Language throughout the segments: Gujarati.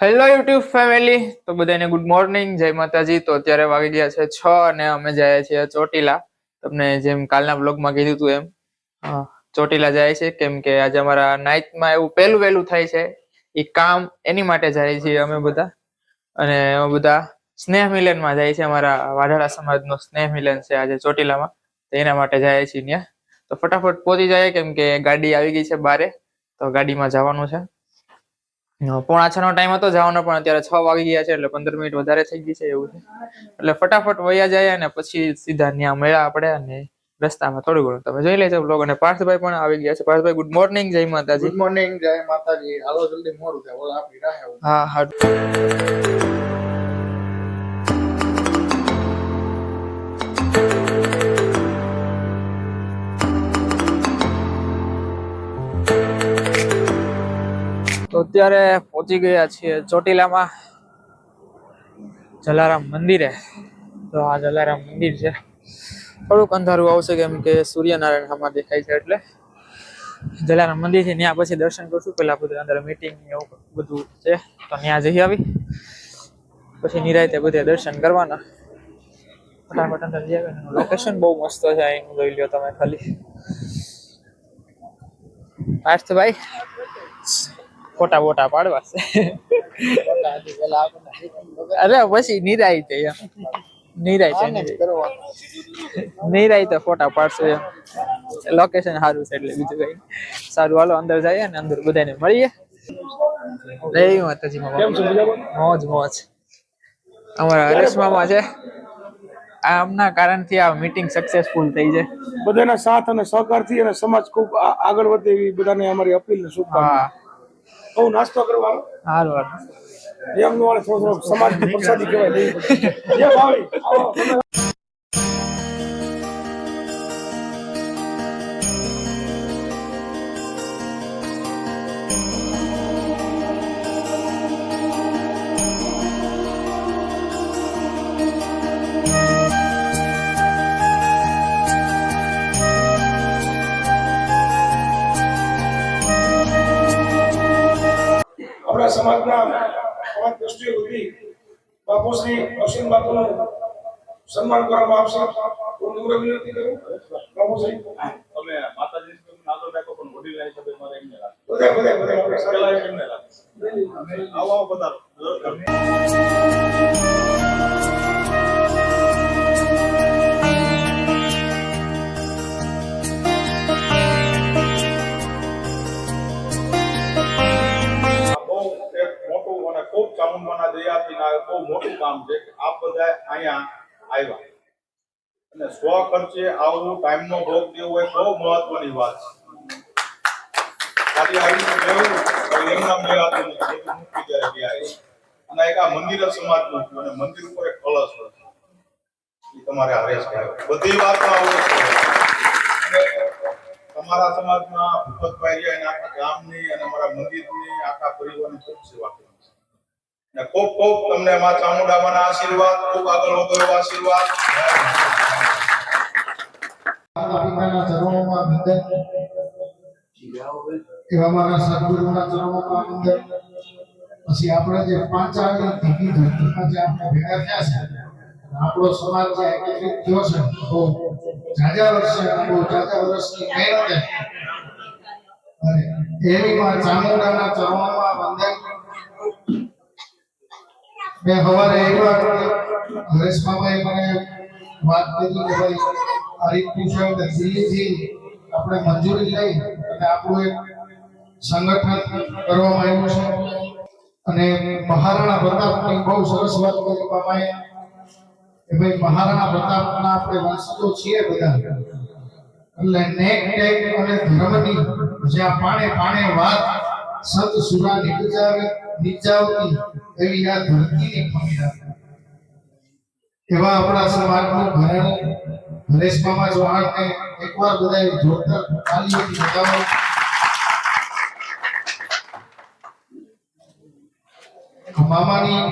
હેલો યુટ્યુબ ફેમિલી તો બધાને ગુડ મોર્નિંગ જય માતાજી. તો અત્યારે વાગી ગયા છે છ અને અમે જઈએ છીએ ચોટીલા. તમને જેમ કાલના બ્લોગમાં કીધું હતું એમ. ચોટીલા જાય છે. કેમ કે આજે અમારા નાઇટમાં એવું પહેલું વહેલું થાય છે. એ કામ એની માટે જાય છીએ અમે બધા. અને અમે બધા સ્નેહ મિલનમાં જાય છે. અમારા વાઢાળા સમાજનો સ્નેહ મિલન છે આજે ચોટીલામાં. તો એના માટે જાય છીએ ત્યાં. તો ફટાફટ પહોંચી જાય. કેમ કે ગાડી આવી ગઈ છે બારે. તો ગાડીમાં જવાનું છે. પોણા છ નો ટાઈમ હતો જવાનો પણ અત્યારે છ વાગી ગયા છે એટલે પંદર મિનિટ વધારે થઈ ગઈ છે એવું છે. એટલે ફટાફટ વયા જાય અને પછી સીધા ત્યાં મળ્યા આપણે અને રસ્તામાં થોડું ઘણું. તમે જોઈ લેજો બ્લોગ અને પાર્થભાઈ પણ આવી ગયા છે. પાર્થભાઈ ગુડ મોર્નિંગ જય માતાજી. ગુડ મોર્નિંગ જય માતાજી. હાલો જલ્દી મોડું થાય. હા હા. તો અત્યારે પહોંચી ગયા છીએ ચોટીલામાં જલારામ મંદિરે. તો આ જલારામ મંદિર છે. થોડુંક અંધારું આવશે કેમ કે સૂર્યનારાયણ આમાં દેખાય છે એટલે. જલારામ મંદિર છે, ત્યાં પછી દર્શન કરશું. પેલા બધું અંદર મીટિંગ એવું બધું છે. તો ત્યાં જઈ આવી. પછી નિરાયતે બધે દર્શન કરવાના. ફટાફટ અંદર જઈ આવે. લોકેશન બહુ મસ્ત છે, અહીં જોઈ લ્યો તમે ખાલી. પાર્થભાઈ? ફોટા બોટા પાડવા છે. અરે પછી નિરાયતે એમ. નિરાય છે નિરાય. તો ફોટા પાડશું લોકેશન સારું છે એટલે બીજું કઈ. સારું હાલો અંદર જઈએ ને અંદર બધાને મળીએ. જય માતાજી મોજ મોજ. અમારા હરેશ મામા છે. આમના આમના કારણથી આ મીટિંગ સક્સેસફુલ થઈ છે. બધાના સાથ અને સહકારથી અને સમાજ ખૂબ આગળ વધે એવી બધાને અમારી અપીલ ને શુભકામના હા નાસ્તો કરવાનો. સારું હારું. એમનો થોડો થોડો સમાજ પ્રસાદી કહેવાય. જે ભાવી આવો સમાજના સમાજ દ્રષ્ટિએ વતી બાપુ શ્રી અશ્વિન બાપુનું સન્માન કરવામાં આવશે. હું નમ્ર વિનંતી કરું. બાપુ શ્રી. તમે માતાજી રાખો પણ મારે એમને બધા બધા બધા આપણે પેલા એમને આવો આવો પધારો. ખૂબ ચામુંડાના દયાથી ના બહુ મોટું કામ છે કે આપ બધા અહીંયા આવ્યા. અને સ્વ ખર્ચે આવું ટાઈમનો ભોગ દેવો એ બહુ મહત્વની વાત છે. ખાલી એ. અને એક આ મંદિર સમાજનું છે, અને મંદિર ઉપર એક હોય એ તમારે કહેવાય. બધી વાતમાં આવું. તમારા સમાજમાં ભૂપતભાઈ રહ્યા અને આખા ગામની અને અમારા મંદિરની, આખા પરિવારની ખૂબ સેવા કરી. અને ખૂબ ખૂબ તમને માં ચામુંડામાના આશીર્વાદ, ખૂબ આગળ વધો એવો આશીર્વાદ. પિતાના ચરણોમાં વંદન આપણે સમાજ જે થયો છે બહુ જાજા વર્ષે બહુ જાજા વર્ષની મહેનતે અને માં ચામુંડાના વંદન મેં સવારે એકવાર હરેશ મામાએ મને વાત કરી કે ભાઈ આ રીતનું એટલે દિલ્હીથી આપણે મંજૂરી લઈ અને આપણું એક સંગઠન કરવામાં આવ્યું છે. અને મહારાણા પ્રતાપની બહુ સરસ વાત કરી મામાએ કે ભાઈ, મહારાણા પ્રતાપના આપણે વંશજો છીએ બધા. એટલે નેક ટેક અને ધર્મની જ્યાં પાણે પાણે વાત સંત સુરા નિપજાવે નિપજાવતી એવી આ ધરતીની ભૂમિ એવા આપણા સમાજનું ભરણ હરેશ મામા ચૌહાણને એકવાર બધાએ જોરદાર તાલીઓથી બતાવો. મામાની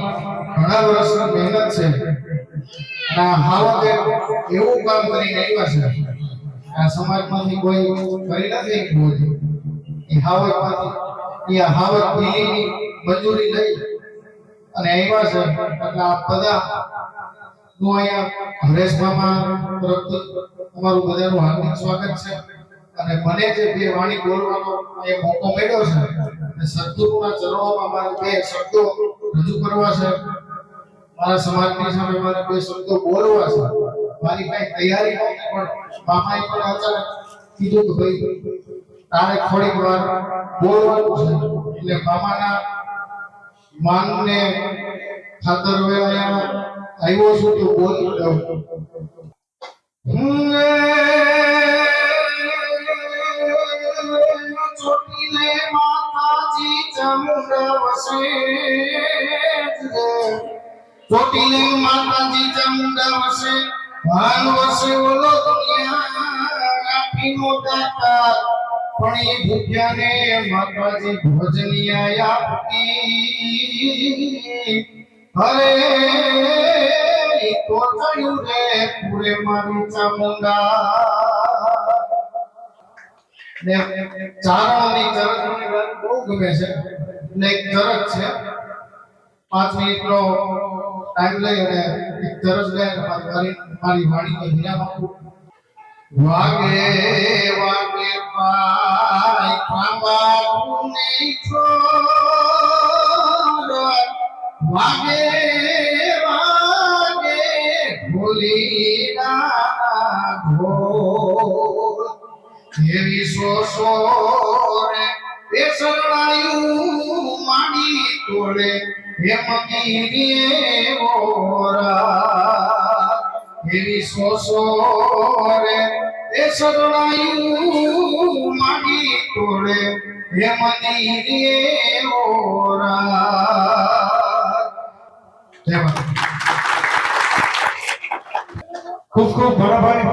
ઘણા વર્ષની મહેનત છે. ના આ હાવકે એવું કામ કરીને આવ્યા છે. આ સમાજમાંથી કોઈ કરી નથી બોલ્યું એ હાવકમાંથી એ હાવર દિલ્હીની મંજૂરી લઈ અને આવ્યા છે. એટલે આ બધા હું અહીંયા હરેશ મામા તરફથી તમારું બધાનું હાર્દિક સ્વાગત છે. અને મને જે બે વાણી બોલવાનો એ મોકો મળ્યો છે અને સદગુરુના ચરણોમાં મારે બે શબ્દો રજૂ કરવા છે. મારા સમાજની સામે મારે બે શબ્દો બોલવા છે. મારી કઈ તૈયારી નહોતી, પણ મામાએ પણ અચાનક કીધું કે ભાઈ, તારે થોડીક વાર બોલવાનું છે એટલે મામાના માનને ખાતર હવે અહીંયા આવ્યો છું તો બોલી દઉં હું ચોટીલે માતાજી ચામુંડા વસે ચોટીલે માતાજી ચામુંડા વસે ભાન વસે ઓલો દુનિયા આપીનો દાતા પણ એ ભૂખ્યાને માતાજી ભોજનિયા અરે, તો થયું રે પૂરે મારી ચામુંડા. ને ચારણોની મને બહુ ગમે છે. એક ચરચ છે. પાંચ મિનિટનો ટાઈમ લઈ અને એક ગાય અને મારી વિરામ આપું વાગે ખાંબાને છોડ વાગે વાગે ભૂલીના ઘોર એવી સોસોરે એ શરણાયું માડી તોડે હે મંદિરે ઓરા એવી ખૂબ મંદિરે ઓરા જય ખૂબ ખૂબ ભરાભાઈ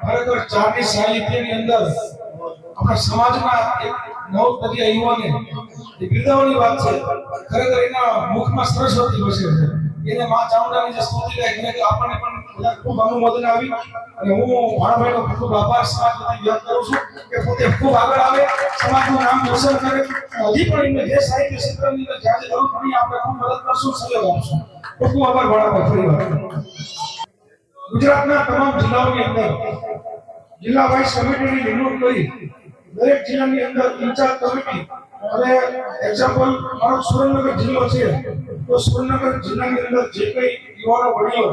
ખરેખર ચારની સાહિત્યની અંદર આપણા સમાજના એક નવ ટકીયા યુવાને એ વાત છે. ખરેખર એના મુખમાં સરસ્વતી વસે છે. એને માં ચામુંડાની જે સ્તુતિ ગાય ખરેખર આપણને પણ ખૂબ અનુમોદન આવી. અને હું ભાણાભાઈનો ખૂબ આભાર સમાજ વતી વ્યક્ત કરું છું કે પોતે ખૂબ આગળ આવે, સમાજનું નામ રોશન કરે. હજી પણ એમને જે સાહિત્ય ક્ષેત્રની અંદર જ્યાં જરૂર પડી, આપણે ખૂબ મદદ કરશું, સહયોગ આપશું. ખૂબ ખૂબ આભાર ભાણાભાઈ ફરી ગુજરાતના તમામ જિલ્લાઓની અંદર, જિલ્લા વાઇઝ કમિટીની નિમણૂક કરી, દરેક જિલ્લાની અંદર ઇન્ચાર્જ કમિટી અને એક્ઝામ્પલ મારો સુરેન્દ્રનગર જિલ્લો છે. તો સુરેન્દ્રનગર જિલ્લાની અંદર જે કઈ યુવાનો, વડીલો,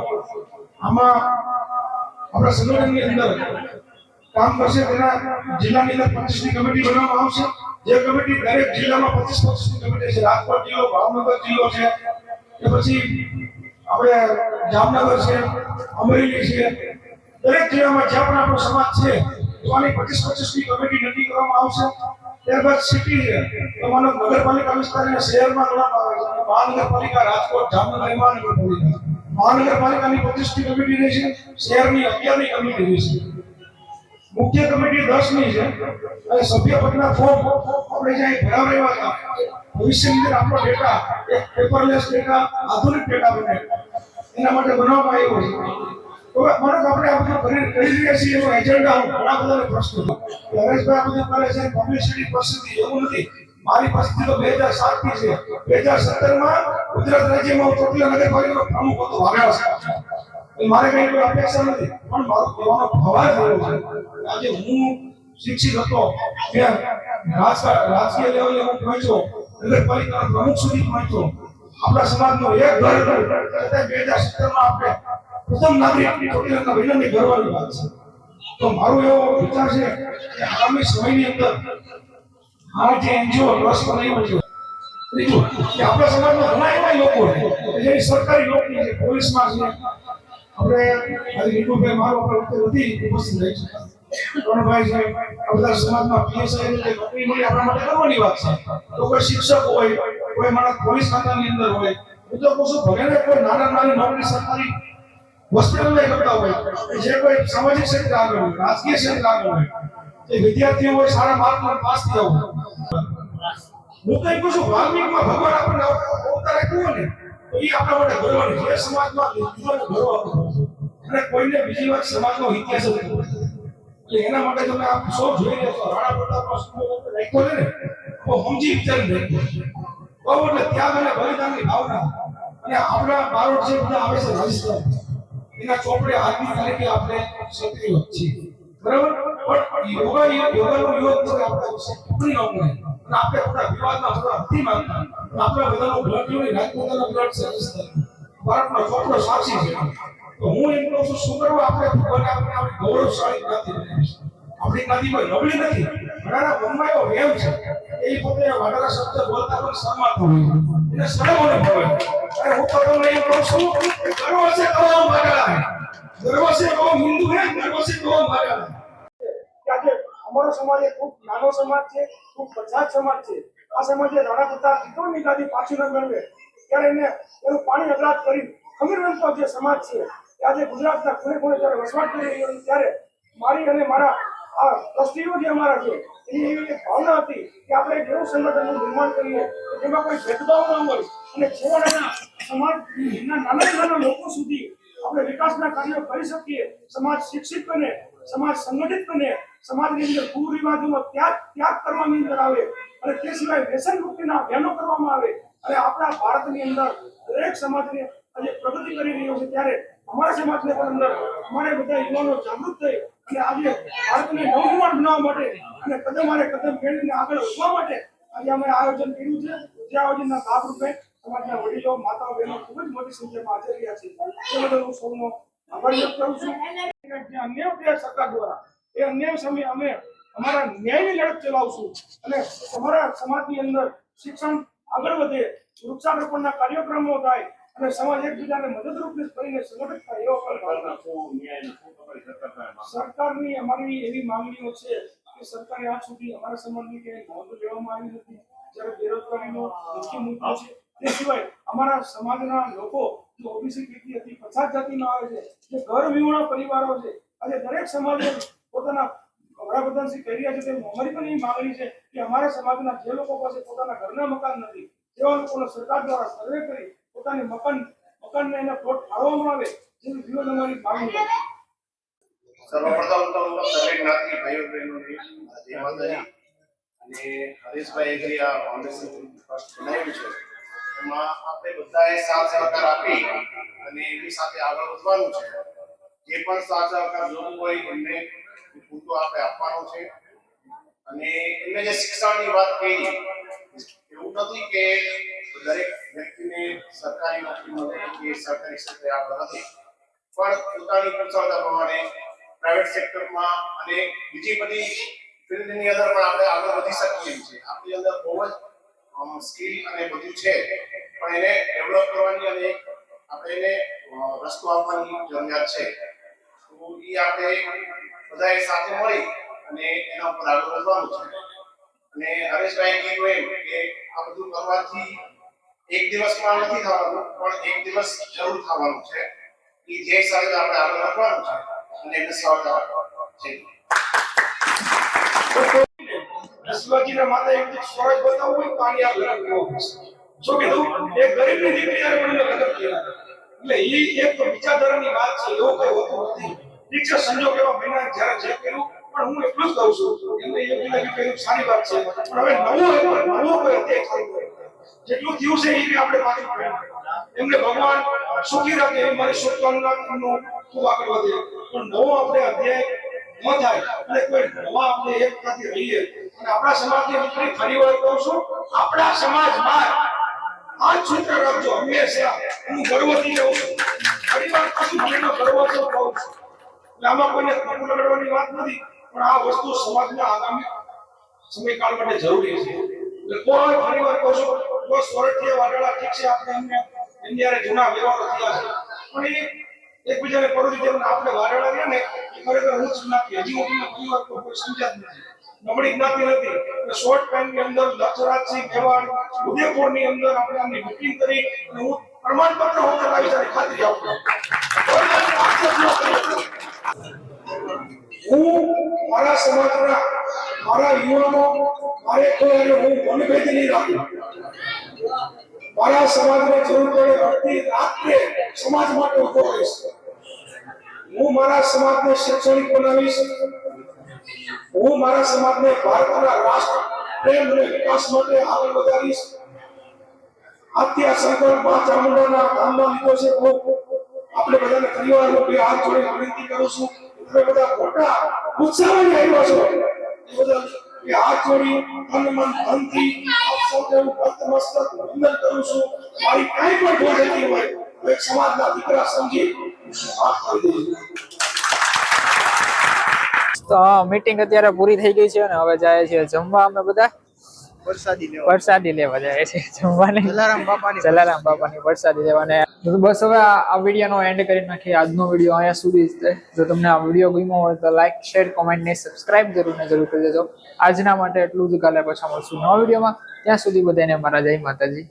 આમાં આપણા સંગઠનની અંદર કામ કરશે તેના જિલ્લાની અંદર પચીસની કમિટી બનાવવામાં આવશે. જે કમિટી દરેક જિલ્લામાં પચીસ પચીસની કમિટી છે. રાજકોટ જિલ્લો ભાવનગર જિલ્લો છે. કે પછી આપણે જામનગર છે, અમરેલી છે. દરેક જિલ્લામાં જ્યાં પણ આપણો સમાજ છે, તો આની પચીસ પચીસની કમિટી નક્કી કરવામાં આવશે. ત્યારબાદ સિટી તમારો નગરપાલિકા વિસ્તાર શહેરમાં ગણવામાં આવે છે મહાનગરપાલિકા, રાજકોટ, જામનગર મહાનગરપાલિકા મહાનગરપાલિકાની પચીસની રહી છે, શહેરની અગિયારની કમિટી રહી છે. મુખ્ય કમિટી દસની છે, અને સભ્ય પદના ફોર્મ આપણે જ્યાં ભરાવવા હતા, ભવિષ્યની અંદર આપણો ડેટા, એક પેપરલેસ ડેટા, આધુનિક ડેટા બને. એના માટે બનાવવામાં આવ્યો છે. તો માનો આપણે આ બધું કરી છીએ એનો એજન્ડા ઘણા પ્રશ્ન છે હરેશભાઈ આ બધું કરે છે પબ્લિસિટી એવું નથી. મારી પરિસ્થિતિ તો બે હજાર સાતની છે. બે હજાર સત્તરમાં ગુજરાત રાજ્યમાં હું ચોટીલા નગરપાલિકાનો પ્રમુખ મારે કઈ કોઈ નથી. પણ મારો કહેવાનો ભવાય થયો છે આજે હું શિક્ષિત હતો. મેં લેવલે હું પહોંચ્યો, નગરપાલિકાના પ્રમુખ સુધી પહોંચ્યો. આપણા સમાજનો એક ઘર બે હજાર સત્તરમાં આપણે પ્રથમ નાગરિક ચોટીલાના વિનંતી કરવાની વાત છે તો મારો એવો વિચાર છે કે આગામી સમયની અંદર આ જે એનજીઓ ટ્રસ્ટ બનાવ્યો છે ત્રીજું કે આપણા સમાજમાં ઘણા એવા લોકો છે જે સરકારી નોકરી છે પોલીસમાં છે આપણે આજે નિકુલભાઈ મારો વખતે વધી ઉપસ્થિત રહી છે રણભાઈ સમાજમાં પીએસઆઈ ની નોકરી આપણા માટે ગર્વની વાત તો કોઈ શિક્ષક હોય કોઈ માણસ પોલીસ ખાતાની અંદર હોય હું તો છું ભલે કોઈ નાના નાની નોકરી સરકારી હોસ્પિટલ કરતા હોય જે કોઈ સામાજિક ક્ષેત્રે આગળ હોય, રાજકીય ક્ષેત્રે આગળ હોય એ વિદ્યાર્થીઓ હોય, સારા માર્ક પાસ થયા હોય. હું કઈ કહું છું, વાલ્મિકમાં ભગવાન આપણને અવતાર આપ્યો ને, તો એ આપણા માટે ગર્વની જે સમાજમાં બીજોને ગર્વ અને કોઈને બીજી વાત સમાજનો ઇતિહાસ જ એટલે એના માટે તમે આપ સૌ જોઈ રહ્યા છો રાણા પ્રતાપનો સ્કૂલ રાખ્યો છે ને, તો સમજી વિચારી રાખ્યો બહુ એટલે ત્યાગ અને બલિદાનની ભાવના. અને આપણા બારોટ જે બધા આવે છે રાજસ્થાન એના ચોપડે આજની તારીખે આપણે ક્ષત્રિય છીએ બરાબર? પણ યોગા યોગાનો યોગ છે આપણે ટિપ્પણી ન અને આપણે બધા વિવાદમાં થોડા અતિ માંગતા આપણા બધાનો બ્લડ લેવલ રાજપૂતાનો બ્લડ રાજસ્થાન ભારતનો ચોપડો સાક્ષી છે. તો હું એમ કહું છું, શું કરવું આપણે ભગવાને આપણે આપણી ગૌરવશાળી જ્ઞાતિ બનાવી આપણી જ્ઞાતિ કોઈ નબળી નથી. ઘણાના મનમાં એવો વેમ છે. એ પોતે વાડાના શબ્દ બોલતા પણ અને હું તો તમને એમ કહું અમારો સમાજ એ ખૂબ નાનો સમાજ છે, ખૂબ પછાત સમાજ છે. આ સમાજે રાણા પ્રતાપ પિત્તોડની ગાદી પાછી ન ત્યારે એને એનું પાણી અગરાત કરી ખમીર જે સમાજ છે આજે ગુજરાતના ખૂણે ખૂણે જ્યારે વસવાટ કરી રહ્યો ત્યારે મારી અને મારા આ ટ્રસ્ટીઓ જે અમારા છે એની એવી એક ભાવના હતી કે આપણે એક એવું સંગઠનનું નિર્માણ કરીએ જેમાં કોઈ ભેદભાવ ન હોય અને છેવાડાના સમાજના નાના નાના લોકો સુધી આપણે વિકાસના કાર્યો કરી શકીએ. સમાજ શિક્ષિત બને, સમાજ સંગઠિત બને, સમાજની અંદર કુરિવાજોનો ત્યાગ ત્યાગ કરવાની અંદર આવે અને તે સિવાય વ્યસન મુક્તિના અભિયાનો કરવામાં આવે. અને આપણા ભારતની અંદર દરેક સમાજને આજે પ્રગતિ કરી રહ્યો છે ત્યારે અમારા સમાજની અંદર અમારે બધા યુવાનો જાગૃત થઈ અને આજે ભારતને નવનિર્માણ બનાવવા માટે અને કદમ આરે કદમ મેળવીને આગળ વધવા માટે આજે અમે આયોજન કર્યું છે. જે આયોજનના ભાગરૂપે સમાજના વડીલો, માતાઓ, બહેનો ખૂબ જ મોટી સંખ્યામાં હાજર રહ્યા છે. એ બદલ હું સૌનો આભાર વ્યક્ત કરું છું. અન્ય અન્યાય સરકાર દ્વારા, એ અન્ય સમયે અમે અમારા ન્યાયની લડત ચલાવશું અને અમારા સમાજની અંદર શિક્ષણ આગળ વધે, વૃક્ષારોપણના કાર્યક્રમો થાય અને સમાજ એકબીજાને મદદરૂપ કરીને સંગઠિત થાય એવો સરકારની અમારી એવી માંગણીઓ છે કે સરકારે આજ સુધી અમારા સમાજની ક્યાંય નોંધ લેવામાં આવી નથી. જ્યારે બેરોજગારીનો મુખ્ય મુદ્દો છે તે સિવાય અમારા સમાજના લોકો જે ઓબીસી પીટી હતી, પછાત જાતિના આવે છે, જે ઘર વિહોણા પરિવારો છે, આજે દરેક સમાજે પોતાના વડાપ્રધાન શ્રી કહી રહ્યા છે તે અમારી પણ એ માંગણી છે કે અમારા સમાજના જે લોકો પાસે પોતાના ઘરના મકાન નથી, તેવા લોકોને સરકાર દ્વારા સર્વે કરી પોતાની મકાન, મકાનને એને પ્લોટ ફાળવવામાં આવે જેવી વિરોધ અમારી માંગણી છે. હરેશભાઈ એમાં આપણે બધાએ સાથ આપી અને એની સાથે આગળ વધવાનું છે. જે પણ સાથ સહકાર હોય, એમને પૂરતો આપણે આપવાનો છે. અને એમને જે શિક્ષણની વાત કરી, એવું નથી કે દરેક વ્યક્તિને સરકારી નોકરી મળે કે સરકારી ક્ષેત્રે આગળ નથી પણ પોતાની કુશળતા પ્રમાણે પ્રાઇવેટ સેક્ટરમાં અને બીજી બધી ફિલ્ડની અંદર પણ આપણે આગળ વધી શકીએ છીએ. આપણી અંદર બહુ જ સ્કિલ અને બધું છે. પણ એને ડેવલપ કરવાની અને આપણે એને રસ્તો આપવાની જરૂરિયાત છે. તો એ આપણે બધાએ સાથે મળી અને એના ઉપર આગળ વધવાનું છે. અને હરેશભાઈ કીધું એમ કે આ બધું કરવાથી એક દિવસમાં નથી થવાનું, પણ એક દિવસ જરૂર થવાનું છે. એ જે સાથે આપણે આગળ રાખવાનું છે, અને એને કહેવાય. એટલે એ એક વિચારધારાની વાત છે, એવું કઈ હોતું નથી. સંજોગ એવા બન્યા જ્યારે જે પણ હું એટલું જ કહું છું, એમને સારી વાત છે. પણ હવે નવું નવું કોઈ અત્યારે જેટલું થયું છે એ આપણે માની એમને ભગવાન સુખી રાખે એ મારી શુભકામના ખૂબ આગળ વધે પણ નવો આપણે અધ્યાય ન થાય અને કોઈ નવા આપણે એક સાથે રહીએ અને આપણા સમાજની દીકરી ફરી વાર કહું છું, આપણા સમાજમાં આ સૂત્ર રાખજો, હંમેશા. હું ગર્વથી રહું છું. ફરી વાર કહું છું ગર્વ છે કહું છું. આમાં કોઈને ખોટું લગાડવાની વાત નથી, પણ આ વસ્તુ સમાજના આગામી સમયકાળ માટે જરૂરી છે. એટલે કોઈ ફરી વાર કહું છું કોઈ અંદર આપણે આમની બુકિંગ કરી હું પ્રમાણપત્ર હું ચલાવી છે ખાતરી આપું. હું મારા સમાજના મારા યુવાનો મારે કોઈ અને હું મનભેદી નહીં રાખું મારા સમાજને જરૂર પડે અડધી રાત્રે સમાજ માટે ઊભો રહીશ. હું મારા સમાજને શૈક્ષણિક બનાવીશ. હું મારા સમાજને ભારતના રાષ્ટ્ર પ્રેમ અને વિકાસ માટે આગળ વધારીશ. આજથી આ સંકલ્પ મા ચામુંડાના ધામમાં લીધો છે. હું આપણે બધાને પરિવાર બે હાથ જોડીને વિનંતી કરું છું. તમે બધા મોટા ઉત્સાહમાં આવ્યા છો. એ તો મીટિંગ અત્યારે પૂરી થઈ ગઈ છે અને હવે જાય છે જમવા અમે બધા. પ્રસાદી લેવા. જાય છે જમવાની. જલારામ બાપાની જલારામ બાપાની પ્રસાદી લેવાને. બસ હવે આ આ વિડીયોનો એન્ડ કરી નાખીએ. આજનો વીડિયો અહીંયા સુધી જ જો તમને આ વીડિયો ગમ્યો હોય તો લાઈક શેર કોમેન્ટ ને સબસ્ક્રાઇબ જરૂર ને જરૂર કરી દેજો. આજના માટે એટલું જ. કાલે પછી મળશું નવા વિડીયોમાં. ત્યાં સુધી બધાને મારા જય માતાજી.